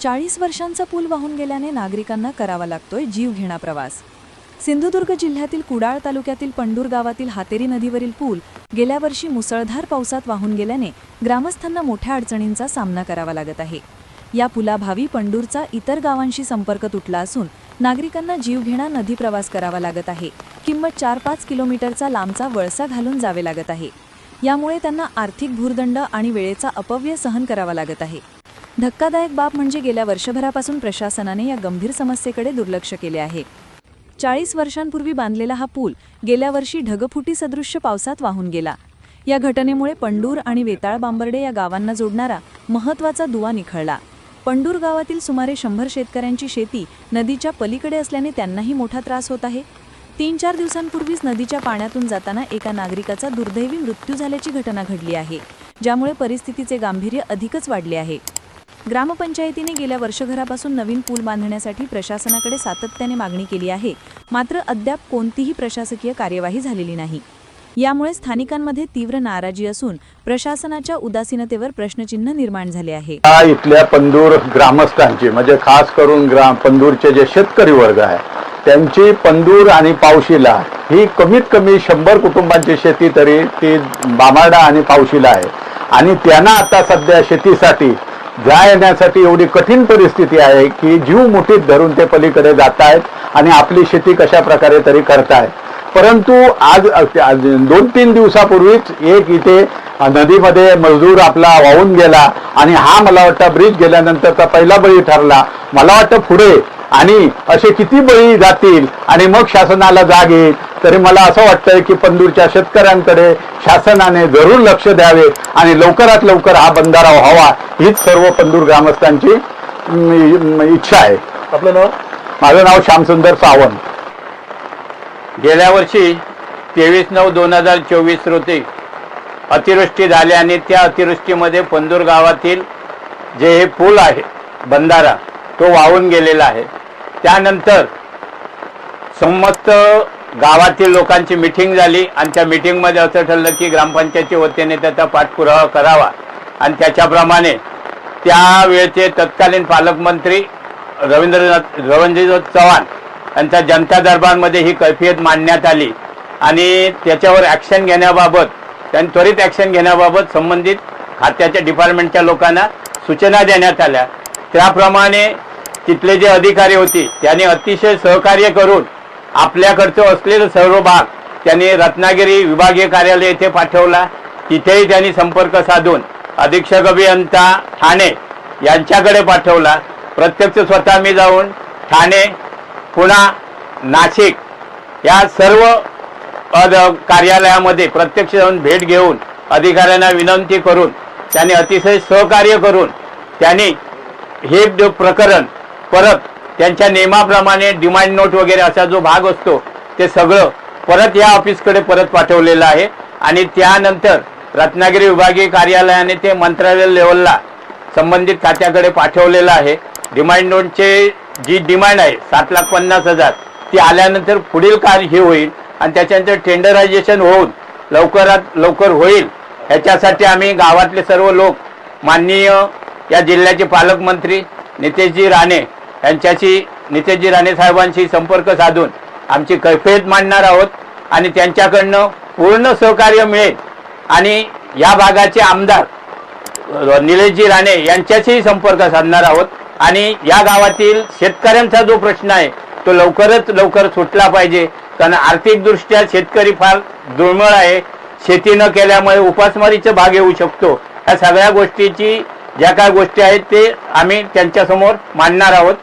चाळीस वर्षांचा पूल वाहून गेल्याने नागरिकांना करावा लागतोय जीवघेणा प्रवास. सिंधुदुर्ग जिल्ह्यातील कुडाळ तालुक्यातील पंडूर गावातील हातेरी नदीवरील पूल गेल्या वर्षी मुसळधार पावसात वाहून गेल्याने ग्रामस्थांना मोठ्या अडचणींचा सामना करावा लागत आहे. या पुलाभावी पंडूरचा इतर गावांशी संपर्क तुटला असून नागरिकांना जीवघेणा नदी प्रवास करावा लागत आहे. किंमत चार पाच किलोमीटरचा लांबचा वळसा घालून जावे लागत आहे. यामुळे त्यांना आर्थिक भूर्दंड आणि वेळेचा अपव्यय सहन करावा लागत आहे. धक्कादायक बाब म्हणजे गेल्या वर्षभरापासून प्रशासनाने या गंभीर समस्येकडे दुर्लक्ष केले आहे. चाळीस वर्षांपूर्वी बांधलेला हा पूल गेल्या वर्षी ढगफुटी सदृश्य पावसात वाहून गेला. या घटनेमुळे पंडूर आणि वेताळ बांबर्डे या गावांना जोडणारा महत्त्वाचा दुवा निखळला. पंडूर गावातील सुमारे शंभर शेतकऱ्यांची शेती नदीच्या पलीकडे असल्याने त्यांनाही मोठा त्रास होत आहे. तीन चार दिवसांपूर्वीच नदीच्या पाण्यातून जाताना एका नागरिकाचा दुर्दैवी मृत्यू झाल्याची घटना घडली आहे ज्यामुळे परिस्थितीचे गांभीर्य अधिकच वाढले आहे. ग्रामपंचायतीने गेल्या वर्षभरापासून नवीन पूल बांधण्यासाठी प्रशासनाकडे सातत्याने मागणी केली आहे. मात्र अद्याप कोणतीही प्रशासकीय कार्यवाही झालेली नाही. यामुळे स्थानिकांमध्ये तीव्र नाराजी असून प्रशासनाच्या उदासीनतेवर प्रश्नचिन्ह निर्माण झाले आहे. इथल्या पंदूर ग्रामस्थांची म्हणजे खास करून ग्राम पंदूरचे जे शेतकरी वर्ग आहे त्यांची पंदूर आणि पावशीला ही कमीत कमी शंभर कुटुंबांची शेती तरी ती बामाडा आणि पावशीला आहे. आणि त्यांना आता सध्या शेतीसाठी जा येण्यासाठी एवढी कठीण परिस्थिती आहे की जीव मुठीत धरून ते पलीकडे जात आहेत आणि आपली शेती कशा प्रकारे तरी करतायत. परंतु आज आज दोन तीन दिवसापूर्वीच एक इथे नदीमध्ये मजदूर आपला वाहून गेला आणि हा मला वाटतं ब्रिज गेल्यानंतरचा पहिला बळी ठरला. मला वाटतं पुढे आणि असे किती बळी जातील आणि मग शासनाला जाग येईल. तरी मला असं वाटतंय की पंदूरच्या शेतकऱ्यांकडे शासनाने जरूर लक्ष द्यावे आणि लवकरात लवकर हा बंधारा व्हावा हीच सर्व पंदूर ग्रामस्थांची इच्छा आहे. आपलं नाव? माझं नाव श्यामसुंदर सावंत. गेल्या वर्षी तेवीस नऊ दोन हजार चोवीस रोजी अतिवृष्टी झाली आणि त्या अतिवृष्टीमध्ये पंदूर गावातील जे हे पूल आहे बंधारा तो वाहून गेलेला आहे. त्यानंतर समस्त गावातील लोकांची मिटिंग झाली आणि त्या मिटिंगमध्ये असं ठरलं की ग्रामपंचायती वतीने त्याचा पाठपुरावा करावा. आणि त्याच्याप्रमाणे त्यावेळचे तत्कालीन पालकमंत्री रवींद्रनाथ रवींद्रनाथ चव्हाण यांच्या जनता दरबारमध्ये ही कैफियत मांडण्यात आली. आणि त्याच्यावर ॲक्शन घेण्याबाबत त्यांनी त्वरित ॲक्शन घेण्याबाबत संबंधित खात्याच्या डिपार्टमेंटच्या लोकांना सूचना देण्यात आल्या. त्याप्रमाणे तिथले जे अधिकारी होते त्यांनी अतिशय सहकार्य करून आपल्याकडचं असलेलं सर्व भाग त्यांनी रत्नागिरी विभागीय कार्यालय येथे पाठवला. तिथेही त्यांनी संपर्क साधून अधीक्षक अभियंता ठाणे यांच्याकडे पाठवला. प्रत्यक्ष स्वतः मी जाऊन ठाणे पुणा नाशिक या सर्व पद कार्यालयामध्ये प्रत्यक्ष जाऊन भेट घेऊन अधिकाऱ्यांना विनंती करून त्यांनी अतिशय सहकार्य करून त्यांनी हे प्रकरण परत त्यांच्या नियमाप्रमाणे डिमांड नोट वगैरे असा जो भाग असतो ते सगळं परत या ऑफिसकडे परत पाठवलेलं आहे. आणि त्यानंतर रत्नागिरी विभागीय कार्यालयाने ते मंत्रालय लेवलला संबंधित खात्याकडे पाठवलेलं आहे. डिमांड नोटचे जी डिमांड आहे सात लाख पन्नास हजार ती आल्यानंतर पुढील कार्य हे होईल आणि त्याच्यानंतर टेंडरायझेशन होऊन लवकरात लवकर होईल. ह्याच्यासाठी आम्ही गावातले सर्व लोक माननीय या जिल्ह्याचे पालकमंत्री नितेशजी राणे यांच्याशी नितेशजी राणे साहेबांशी संपर्क साधून आमची कैफियत मांडणार आहोत आणि त्यांच्याकडनं पूर्ण सहकार्य मिळेल. आणि या भागाचे आमदार निलेशजी राणे यांच्याशीही संपर्क साधणार आहोत. आणि या गावातील शेतकऱ्यांचा जो प्रश्न आहे तो लवकरच लवकर सुटला पाहिजे. कारण आर्थिकदृष्ट्या शेतकरी फार दुर्मिळ आहे. शेती न केल्यामुळे उपासमारीचा भाग येऊ शकतो. या सगळ्या गोष्टीची ज्या काय गोष्टी आहेत ते आम्ही त्यांच्यासमोर मांडणार आहोत.